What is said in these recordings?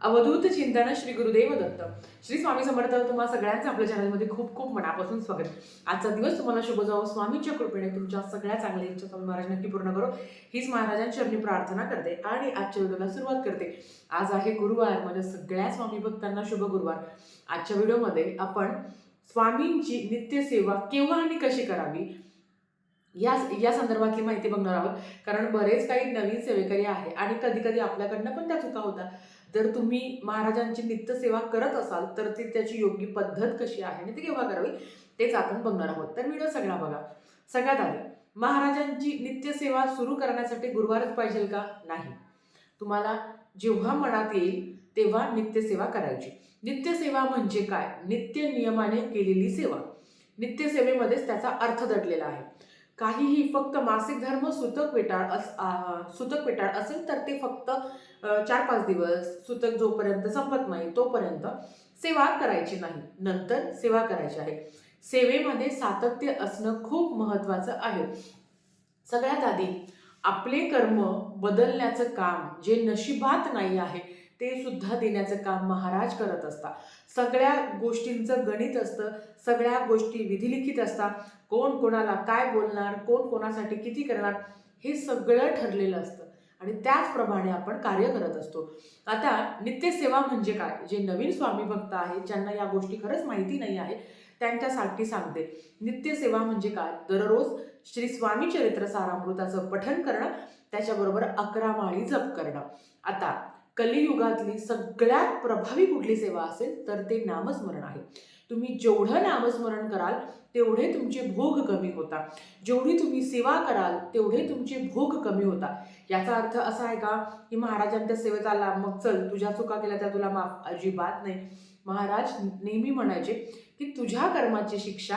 अवधूत चिंतन श्री गुरुदेव दत्त. श्री स्वामी समर्थ तुम्हाला सगळ्यांचं आपल्या चॅनलमध्ये खूप खूप मनापासून स्वागत. आजचा दिवस तुम्हाला शुभ जावो. स्वामींच्या कृपेने तुमच्या सगळ्या चांगल्या इच्छा स्वामी महाराज नक्की पूर्ण करो. हीच महाराजांची चरणी प्रार्थना करते आणि आजच्या व्हिडिओला सुरुवात करते. आज आहे गुरुवार. म्हणजे सगळ्या स्वामी भक्तांना शुभ गुरुवार. आजच्या व्हिडिओमध्ये आपण स्वामींची नित्यसेवा केव्हा आणि कशी करावी? या या संदर्भातली माहिती बघणार आहोत. कारण बरेच काही नवीन सेवेकरी आहे आणि कधी कधी आपल्याकडनं पण त्या चुका होतात. जर तुम्ही महाराजांची नित्यसेवा करत असाल तर ती त्याची योग्य पद्धत कशी आहे आणि ती केव्हा करावी तेच आपण बघणार आहोत. तर व्हिडिओ सगळा बघा. सगळ्यात आधी महाराजांची नित्यसेवा सुरू करण्यासाठी गुरुवारच पाहिजे का? नाही. तुम्हाला जेव्हा मनात येईल तेव्हा नित्यसेवा करायची. नित्यसेवा म्हणजे काय? नित्य नियमाने केलेली सेवा. नित्यसेवेमध्येच त्याचा अर्थ दडलेला आहे. काहीही फक्त मासिक धर्म सुतक वेटाळ अस आ, सुतक वेटाळ असेल तर ते फक्त चार पाच दिवस सुतक जोपर्यंत संपत नाही तोपर्यंत सेवा करायची नाही. नंतर सेवा करायची आहे. सेवेमध्ये सातत्य असणं खूप महत्वाचं आहे. सगळ्यात आधी आपले कर्म बदलण्याचं काम जे नशिबात नाही आहे ते सुद्धा देण्याचं काम महाराज करत असतात. सगळ्या गोष्टींचं गणित असतं सगळ्या गोष्टी विधिलिखित असतात. कोण कोणाला काय बोलणार कोण कोणासाठी किती करणार हे सगळं ठरलेलं असतं. आणि त्याचप्रमाणे आपण कार्य करत असतो. आता नित्यसेवा म्हणजे काय? जे नवीन स्वामी भक्त आहेत ज्यांना या गोष्टी खरंच माहिती नाही आहे त्यांच्यासाठी सांगते. नित्यसेवा म्हणजे काय? दररोज श्री स्वामी चरित्र सारामृताचं पठण करणं त्याच्याबरोबर अकरा माळी जप करणं. आता कलियुगातली सगळ्यात प्रभावी कुठली सेवा असेल तर ते नामस्मरण आहे. तुम्ही जेवढं नामस्मरण कराल तेवढे तुमचे भोग कमी होता जेवढी तुम्ही सेवा कराल तेवढे तुमचे भोग कमी होता याचा अर्थ असा आहे का की महाराजांच्या सेवेत आला मग चल तुझ्या चुका केल्या त्या तुला माफ. अजिबात नाही. महाराज नेहमी म्हणायचे की तुझ्या कर्माची शिक्षा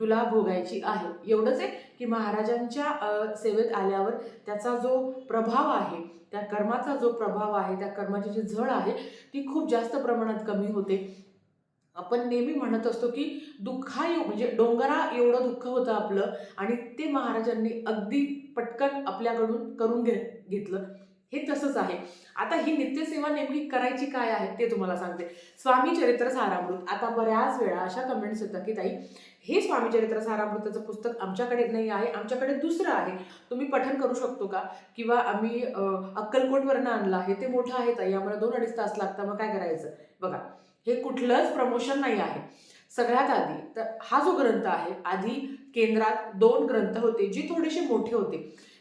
तुला भोगायची आहे. एवढंच आहे. की महाराजांच्या सेवेत आल्यावर त्याचा जो प्रभाव आहे त्या कर्माचा जो प्रभाव आहे त्या कर्माची जी झळ आहे ती खूप जास्त प्रमाणात कमी होते. आपण नेहमी म्हणत असतो की दुःखा एव- म्हणजे डोंगरा एवढं दुःख होतं आपलं आणि ते महाराजांनी अगदी पटकन आपल्याकडून करून घे घेतलं. हे तसंच आहे. आता ही नित्यसेवा नेमकी करायची काय आहे ते तुम्हाला सांगते. स्वामी चरित्र सारामृत. आता बऱ्याच वेळा अशा कमेंट्स येतात की ताई हे स्वामी चरित्र सारामृताचं पुस्तक आमच्याकडे नाही आहे आमच्याकडे दुसरं आहे. तुम्ही पठन करू शकतो का? किंवा आम्ही अक्कलकोटवरनं आणलं आहे ते मोठं आहे ताई आम्हाला दोन अडीच तास लागतात मग काय करायचं? बघा हे कुठलंच प्रमोशन नाही आहे. सगळ्यात आधी तर हा जो ग्रंथ आहे आधी केंद्रात दोन ग्रंथ होते जे थोडेसे मोठे होते.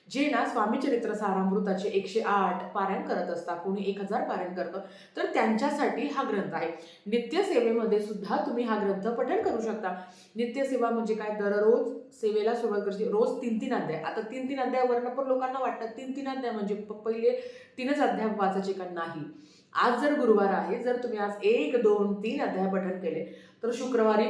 जे ना स्वामी चरित्र सारामृताचे एकशे आठ पारायण करत असता कोणी एक हजार पारायण करतं तर त्यांच्यासाठी हा ग्रंथ आहे. नित्यसेवेमध्ये सुद्धा तुम्ही हा ग्रंथ पठण करू शकता. नित्यसेवा म्हणजे काय? दररोज सेवेला सुरुवात करायची रोज तीन तीन अध्याय. आता तीन तीन अध्यायावरनं पण लोकांना वाटतं तीन तीन अध्याय म्हणजे प- पहिले तीनच अध्याय वाचायचे का नाही? आज जर गुरुवार आहे जर तुम्ही आज एक दोन तीन अध्याय पठण केले तर शुक्रवारी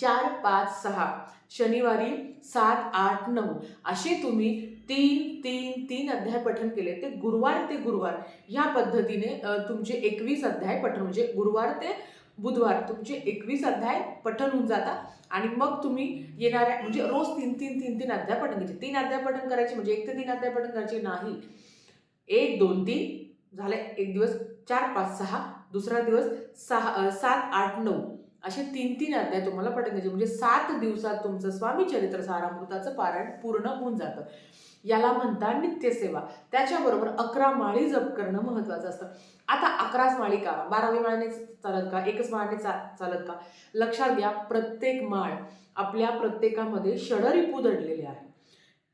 चार पाच सहा शनिवारी सात आठ नऊ असे तुम्ही तीन तीन तीन अध्याय पठन केले. ते गुरुवार ते गुरुवार. ह्या पद्धतीने तुमचे एकवीस अध्याय पठन म्हणजे गुरुवार ते बुधवार. तुमचे एकवीस अध्याय पठण होऊन जातात आणि मग तुम्ही येणाऱ्या म्हणजे रोज तीन तीन तीन तीन अध्याय पठन घ्यायचे. तीन अध्याय पठन करायचे म्हणजे एक ते तीन अध्याय पठन करायचे नाही. एक दोन तीन. झाले एक दिवस चार पाच सहा. दुसरा दिवस सहा सात आठ नऊ. असे तीन तीन अध्याय तुम्हाला पठण म्हणजे सात दिवसात तुमचं स्वामी चरित्र सारामृताचं पारायण पूर्ण होऊन जातं. याला म्हणतात नित्यसेवा. त्याच्याबरोबर अकरा माळी जप करणं महत्वाचं असतं. आता अकराच माळी का? बारावी माळीने चालत का? एकच माळाने चा चालत का? लक्षात घ्या प्रत्येक माळ आपल्या प्रत्येकामध्ये षडरिपू दडलेले आहे.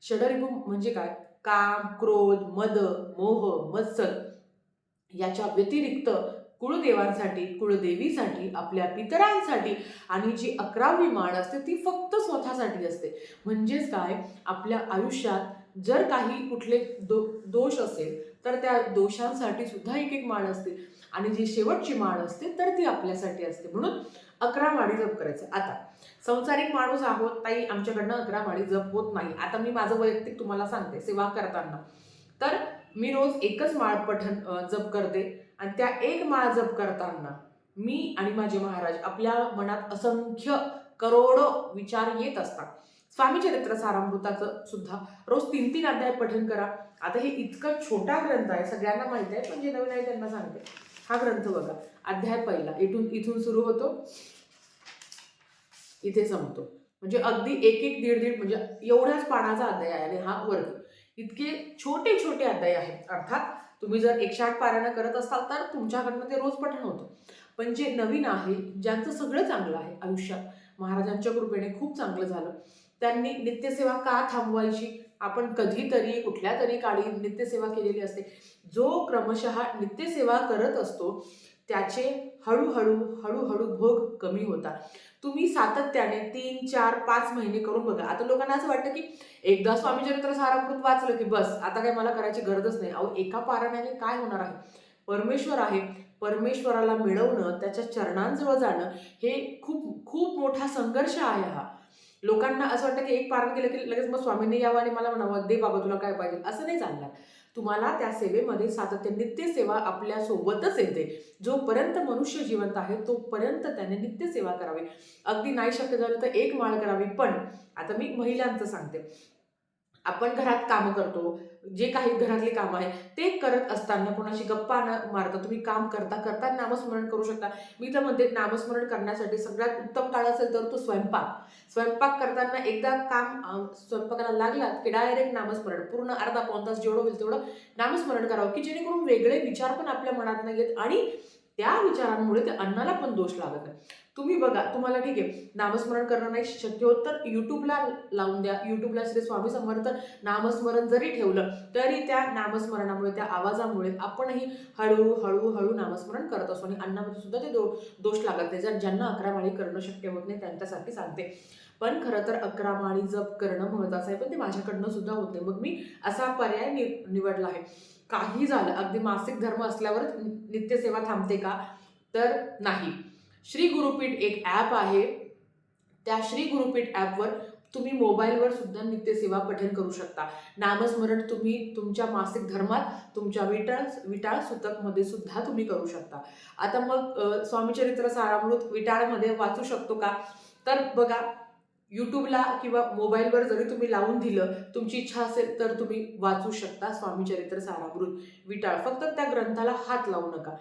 षडरिपू म्हणजे काय? काम क्रोध मद मोह मत्सर याच्या व्यतिरिक्त कुळदेवांसाठी कुळदेवीसाठी आपल्या पितरांसाठी आणि जी अकरावी माळ असते ती फक्त स्वतःसाठी असते. म्हणजेच काय? आपल्या आयुष्यात जर काही कुठले दो दोष असेल तर त्या दोषांसाठी सुद्धा एक एक माळ असते. आणि जी शेवटची माळ असते तर ती आपल्यासाठी असते. म्हणून अकरा माळी जप करायचं. आता संसारिक माणूस आहोत ताई आमच्याकडनं अकरा माळी जप होत नाही. आता मी माझं वैयक्तिक तुम्हाला सांगते सेवा करताना. तर मी रोज एकच माळ पठण जप करते. आणि त्या एक माळ जप करताना मी आणि माझे महाराज आपल्या मनात असंख्य करोडो विचार येत असतात. स्वामी चरित्र सारामृताचं सुद्धा रोज तीन तीन अध्याय पठण करा. आता हे इतकं छोटा ग्रंथ आहे सगळ्यांना माहिती आहे पण जे नवीन आहे त्यांना सांगते. हा ग्रंथ बघा. अध्याय पहिला. इथून इथून सुरू होतो. इथे संपतो. म्हणजे अगदी एक एक दीड दीड म्हणजे एवढ्याच पानाचा अध्याय आहे आणि हा वर्ग. इतके छोटे छोटे अध्याय आहेत. अर्थात तुम्ही जर एकशे आठ पारायणं करत असाल तर तुमच्याकडनं ते रोज पठण होतं. पण जे नवीन आहे ज्यांचं सगळं चांगलं आहे आयुष्यात महाराजांच्या कृपेने खूप चांगलं झालं. त्यांनी नित्यसेवा का थांबवायची? आपण कधीतरी कुठल्या तरी काळी नित्यसेवा केलेली असते. जो क्रमशः नित्यसेवा करत असतो त्याचे हळूहळू हळूहळू भोग कमी होतात. तुम्ही सातत्याने तीन चार पाच महिने करून बघा. आता लोकांना असं वाटतं की एकदा स्वामीचरित्र सारामृत वाचलं की बस आता काय मला करायची गरजच नाही. अहो एका पारायणाने काय होणार आहे? परमेश्वर आहे. परमेश्वराला मिळवणं त्याच्या चरणांजवळ जाणं हे खूप खूप मोठा संघर्ष आहे हा. लोकांना असं वाटतं की एक पारण केलं की लगेच मग स्वामींनी यावं आणि मला म्हणावं दे बाबा तुला काय पाहिजे? असं नाही चालणार. तुम्हाला त्या सेवेमध्ये सातत्य नित्य सेवा येते. जोपर्यंत मनुष्य जिवंत आहे तोपर्यंत त्याने नित्य सेवा करावी. अगदी नाही शक्य झालं तर एक माळ करावी. पण आता मी महिलांचं सांगते. आपण घरात कामं करतो जे काही घरातले कामं आहे ते करत असताना कोणाशी गप्पा न मारता तुम्ही काम करता करता नामस्मरण करू शकता. मी तर म्हणते नामस्मरण करण्यासाठी सगळ्यात उत्तम काळ असेल तर तो स्वयंपाक. स्वयंपाक करताना एकदा काम स्वयंपाकाला लागला की डायरेक्ट नामस्मरण पूर्ण अर्धा पाऊन तास जेवढं होईल तेवढं नामस्मरण करावं की जेणेकरून वेगळे विचार पण आपल्या मनात नाही येत आणि त्या विचारांमुळे ते अन्नाला पण दोष लागत नाही. तुम्ही बघा तुम्हाला ठीक आहे नामस्मरण करणं नाही शक्य होत तर युट्यूबला लावून द्या. युट्यूबला श्री स्वामी समर्थ नामस्मरण जरी ठेवलं तरी त्या नामस्मरणामुळे त्या आवाजामुळे आपणही हळू हळूहळू नामस्मरण करत असतो आणि अन्नामध्ये सुद्धा ते दो दोष लागत नाही. जर ज्यांना अकरा माळी करणं शक्य होत नाही त्यांच्यासाठी सांगते. पण खरं तर अकरा माळी जप करणं महत्त्वाचं आहे पण ते माझ्याकडनं सुद्धा होत. नाही मग मी असा पर्याय नि निवडला आहे. काही झालं अगदी मासिक धर्म असल्यावरच नित्यसेवा थांबते का? तर नाही. श्री गुरुपीठ एक ॲप आहे. त्या श्री गुरुपीठ ॲपवर तुम्ही मोबाईलवर सुद्धा नित्यसेवा पठण करू शकता. नामस्मरण तुम्ही तुमच्या मासिक धर्मात तुमच्या विटाळ विटाळ सुतकमध्ये सुद्धा तुम्ही करू शकता. आता मग स्वामीचरित्र सारामृत विटाळमध्ये वाचू शकतो का? तर बघा यूट्यूबला किंवा मोबाईलवर जरी तुम्ही लावून दिलं तुमची इच्छा असेल तर तुम्ही वाचू शकता स्वामीचरित्र सारामृत. विटाळ. फक्त त्या ग्रंथाला हात लावू नका.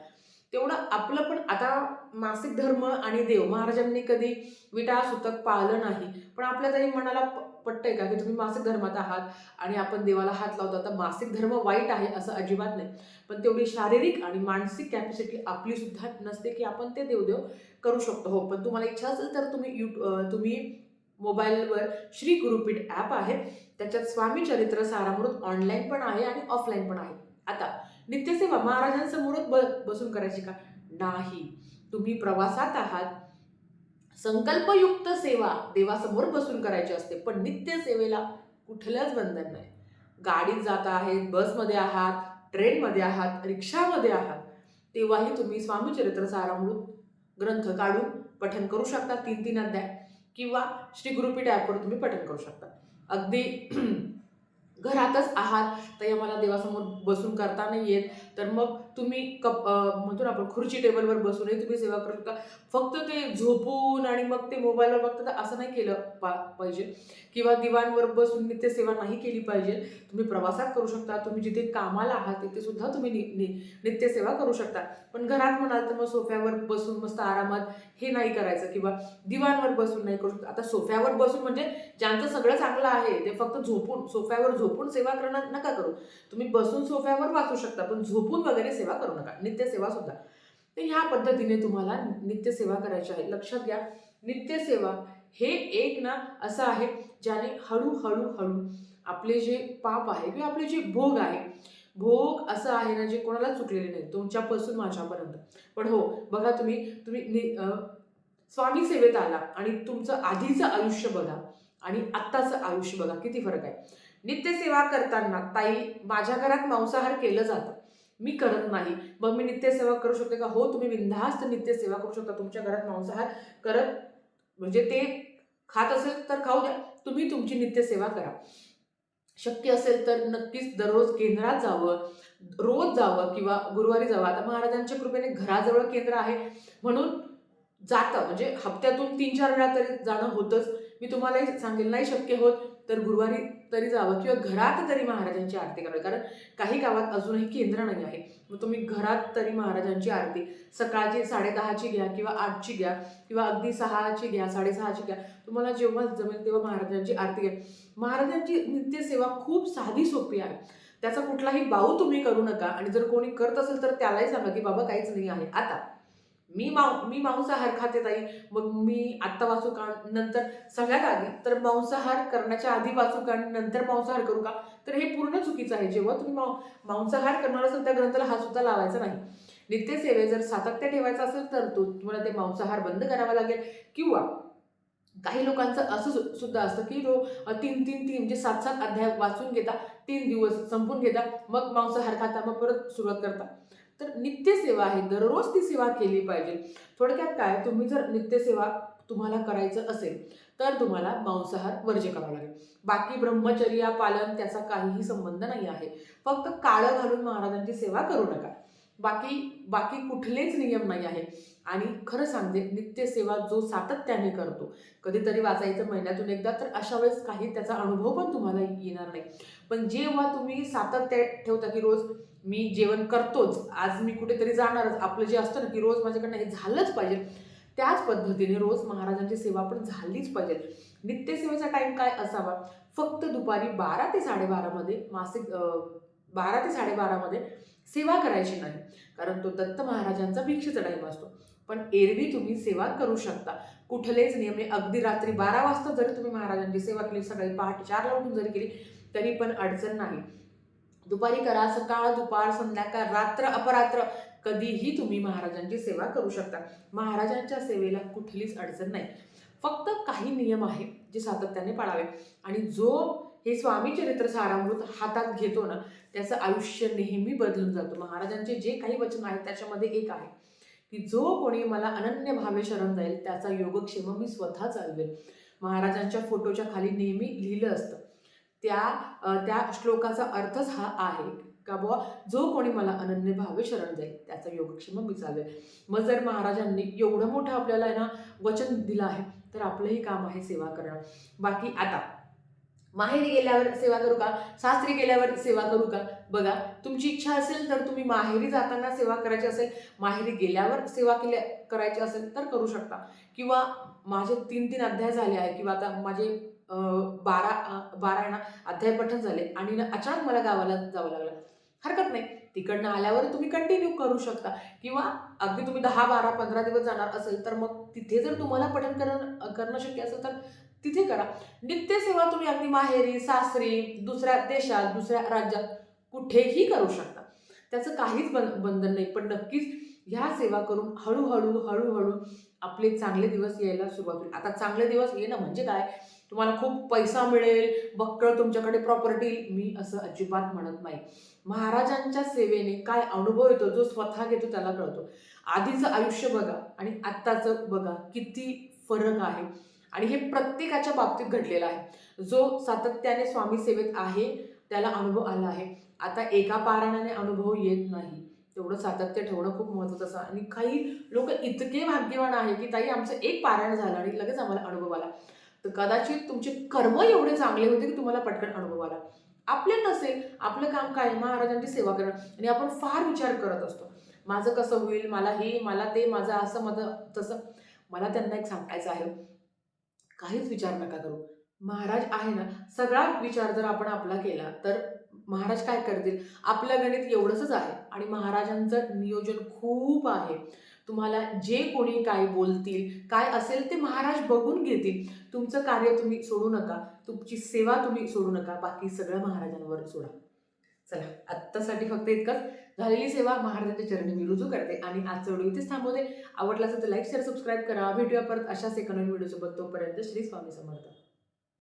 तेवढं आपलं पण आता मासिक धर्म आणि देव महाराजांनी कधी विटाळ सुतक पाळलं नाही. पण आपल्या तरी मनाला प- पटतंय का की तुम्ही मासिक धर्मात आहात आणि आपण देवाला हात लावतो. आता मासिक धर्म वाईट आहे असं अजिबात नाही. पण तेवढी शारीरिक आणि मानसिक कॅपॅसिटी आपली सुद्धा नसते की आपण ते देवदेव करू शकतो. हो पण तुम्हाला इच्छा असेल तर तुम्ही यू तुम्ही मोबाईलवर श्री गुरुपीठ ॲप आहे. त्याच्यात स्वामी चरित्र सारामृत ऑनलाईन पण आहे आणि ऑफलाईन पण आहे. आता नित्यसेवा महाराजांसमोरच ब बसून करायची का? नाही. तुम्ही प्रवासात आहात. संकल्पयुक्त सेवा देवासमोर बसून करायची असते पण नित्य सेवेला कुठलंच बंधन नाही. गाडीत जात आहेत बसमध्ये आहात ट्रेनमध्ये आहात रिक्षामध्ये आहात. तेव्हाही तुम्ही स्वामीचरित्र सारामृत ग्रंथ काढून पठन करू शकता. तीन तीन अध्याय. किंवा श्री गुरुपीठ ॲपवर तुम्ही पठन करू शकता. अगदी घरातच आहात तर या मला देवासमोर बसून करता नाही येत. तर मग तुम्ही कप म्हणतो ना आपण खुर्ची टेबलवर बसूनही तुम्ही सेवा करू शकता. फक्त ते झोपून आणि मग ते मोबाईलवर बघता तर असं नाही केलं पा पाहिजे. किंवा दिवाणवर बसून ते सेवा नाही केली पाहिजे. तुम्ही प्रवासात करू शकता. तुम्ही जिथे कामाला आहात तिथे सुद्धा तुम्ही नि नि नित्यसेवा करू शकता. पण घरात म्हणाल तर मग सोफ्यावर बसून मस्त आरामात हे नाही करायचं किंवा दिवाणवर बसून नाही करू शकता. आता सोफ्यावर बसून म्हणजे ज्यांचं सगळं चांगलं आहे ते फक्त झोपून सोफ्यावर झोपून सेवा करणं नका करू. तुम्ही बसून सोफ्यावर वाचू शकता पण झोपून वगैरे सेवा करू नका. नित्यसेवा सुद्धा. तर ह्या पद्धतीने तुम्हाला नित्यसेवा करायची आहे. लक्षात घ्या. नित्यसेवा हे एक ना असं आहे ज्याने हळूहळू हळू आपले जे पाप आहे किंवा आपले जे भोग आहे भोग असं आहे ना जे कोणाला चुकलेले नाही तुमच्यापासून माझ्यापर्यंत. पण हो बघा तुम्ही तुम्ही स्वामी सेवेत आला आणि तुमचं आधीचं आयुष्य बघा आणि आत्ताचं आयुष्य बघा किती फरक आहे. नित्यसेवा करताना ताई माझ्या घरात मांसाहार केलं जातं. मी करत नाही. मग मी नित्यसेवा करू शकते का? हो तुम्ही बिनधास्त नित्यसेवा करू शकता. तुमच्या घरात मांसाहार करत म्हणजे ते खात असेल तर खाऊ द्या. तुम्ही तुमची नित्यसेवा करा. शक्य असेल तर नक्कीच दररोज केंद्रात जावं रोज जावं किंवा गुरुवारी जावं. आता महाराजांच्या कृपेने घराजवळ केंद्र आहे. म्हणून जातं. म्हणजे हप्त्यातून तीन चार वेळा तरी जाणं होतंच. मी तुम्हालाही सांगेल नाही शक्य होत. तर गुरुवारी तरी जावं किंवा घरात तरी महाराजांची आरती करावी. कारण काही गावात अजूनही केंद्र नाही आहे. मग तुम्ही घरात तरी महाराजांची आरती सकाळची साडेदहाची घ्या किंवा आठची घ्या किंवा अगदी सहाची घ्या साडेसहाची घ्या. तुम्हाला जेव्हा जमेल तेव्हा महाराजांची आरती घ्या. महाराजांची नित्यसेवा खूप साधी सोपी आहे. त्याचा कुठलाही बाऊ तुम्ही करू नका आणि जर कोणी करत असेल तर त्यालाही सांगा की बाबा काहीच नाही आहे. आता मी मां मी मांसाहार खाते ताई. मग मी आत्ता वाचू का नंतर सगळ्यात आधी तर मांसाहार करण्याच्या आधी वाचू का नंतर मांसाहार करू का? तर हे पूर्ण चुकीचं आहे. जेव्हा तुम्ही मां मांसाहार करणार असेल त्या ग्रंथाला हा सुद्धा लावायचा नाही. नित्यसेवे जर सातत्य ठेवायचं असेल तर तो तुम्हाला ते मांसाहार बंद करावा लागेल. किंवा काही लोकांचं असं सु- सुद्धा असतं की जो तीन तीन तीन म्हणजे सात सात अध्याय वाचून घेता तीन दिवस संपून घेता मग मांसाहार खाता मग परत सुरुवात करता. तर नित्यसेवा आहे. दररोज ती सेवा केली पाहिजे. थोडक्यात काय? तुम्ही जर नित्यसेवा तुम्हाला करायचं असेल तर तुम्हाला मांसाहार वर्ज्य करावा लागेल. बाकी ब्रह्मचर्या पालन त्याचा काहीही संबंध नाही आहे. फक्त काळं घालून महाराजांची सेवा करू नका. बाकी बाकी कुठलेच नियम नाही आहे. आणि खरं सांगते नित्यसेवा जो सातत्याने करतो कधीतरी वाचायचं महिन्यातून एकदा तर अशा वेळेस काही त्याचा अनुभव पण तुम्हाला येणार नाही. पण जेव्हा तुम्ही सातत्य ठेवता की रोज मी जेवण करतोच आज मी कुठेतरी जाणारच आपलं जे असतं ना की रोज माझ्याकडनं हे झालंच पाहिजे त्याच पद्धतीने रोज महाराजांची सेवा पण झालीच पाहिजे. नित्यसेवेचा टाईम काय असावा? फक्त दुपारी बारा ते साडेबारामध्ये मासिक बारा ते साडेबारामध्ये सेवा करायची नाही. कारण तो दत्त महाराजांचा भिक्षेचा टाईम असतो. पण एरवी तुम्ही सेवा करू शकता. कुठलेच नियम नाही. अगदी रात्री बारा वाजता जरी तुम्ही महाराजांची सेवा केली सकाळी पहाटे चारला उठून जरी केली तरी पण अडचण नाही. दुपारी करा सकाळ दुपार संध्याकाळ रात्र अपरात्र कधीही तुम्ही महाराजांची सेवा करू शकता. महाराजांच्या सेवेला कुठलीच अडचण नाही. फक्त काही नियम आहे जे सातत्याने पाळावे. आणि जो हे स्वामी चरित्र सारामृत हातात घेतो ना त्याचं आयुष्य नेहमी बदलून जातं. महाराजांचे जे काही वचन आहेत त्याच्यामध्ये एक आहे की जो कोणी मला अनन्य भावे शरण जाईल त्याचा योगक्षेम मी स्वतः चालवेल. महाराजांच्या फोटोच्या खाली नेहमी लिहिलं असतं. त्या त्या श्लोकाचा अर्थच हा आहे का बुवा जो कोणी मला अनन्य भावे शरण जाईल त्याचा योगक्षेम मी चालवेल. मग जर महाराजांनी एवढं मोठं आपल्याला आहे ना वचन दिलं आहे तर आपलंही काम आहे सेवा करणं. बाकी आता माहेरी गेल्यावर सेवा करू का? सासरी गेल्यावर सेवा करू का? बघा तुमची इच्छा असेल तर तुम्ही माहेरी जाताना सेवा करायची असेल माहेरी गेल्यावर सेवा केल्या करायची असेल तर करू शकता. किंवा माझे तीन तीन अध्याय झाले आहे किंवा आता माझे बारा बारा ना अध्याय पठण झाले आणि अचानक मला गावाला जावं लागलं. हरकत नाही. तिकडनं आल्यावर तुम्ही कंटिन्यू करू शकता. किंवा अगदी तुम्ही दहा बारा पंधरा दिवस जाणार असेल तर मग तिथे जर तुम्हाला पठण करणं करणं शक्य असेल तर तिथे करा. नित्यसेवा तुम्ही अगदी माहेरी सासरी दुसऱ्या देशात दुसऱ्या राज्यात कुठेही करू शकता. त्याचं काहीच बन बंधन नाही. पण नक्कीच ह्या सेवा करून हळूहळू हळूहळू आपले चांगले दिवस यायला सुरुवात होईल. आता चांगले दिवस येणं म्हणजे काय? तुम्हाला खूप पैसा मिळेल बक्कळ तुमच्याकडे प्रॉपर्टी मी असं अजिबात म्हणत नाही. महाराजांच्या सेवेने काय अनुभव येतो जो स्वतः घेतो त्याला कळतो. आधीचं आयुष्य बघा आणि आत्ताचं बघा किती फरक आहे. आणि हे प्रत्येकाच्या बाबतीत घडलेलं आहे. जो सातत्याने स्वामी सेवेत आहे त्याला अनुभव आला आहे. आता एका पारायणाने अनुभव येत नाही. तेवढं सातत्य ठेवणं खूप महत्त्वाचं असं आणि काही लोक इतके भाग्यवान आहे की ताई आमचं एक पारायण झालं आणि लगेच आम्हाला अनुभव आला. तर कदाचित तुमचे कर्म एवढे चांगले होते की तुम्हाला पटकन अनुभव आला. आपले नसेल आपलं काम काय? महाराजांची सेवा करणं. आणि आपण फार विचार करत असतो. माझं कसं होईल? मला हे मला ते माझं असं माझं तसं. मला त्यांना एक सांगायचं आहे. काहीच विचार नका करू. महाराज आहे ना सगळा विचार जर आपण आपला केला तर महाराज काय करतील? आपलं गणित एवढंच आहे आणि महाराजांचं नियोजन खूप आहे. तुम्हाला जे कोणी काय बोलतील काय असेल ते महाराज बघून घेतील. तुमचं कार्य तुम्ही सोडू नका तुमची सेवा तुम्ही सोडू नका बाकी सगळं महाराजांवर सोडा. चला आत्तासाठी फक्त इतकंच. झालेली सेवा महाराजांच्या चरणी मी रुजू करते आणि आज व्हिडिओ इथेच थांबवते. आवडला असेल तर लाईक शेअर सबस्क्राईब करा. भेटूया परत अशाच एका नवीन व्हिडिओसोबत. तोपर्यंत श्री स्वामी समर्थ.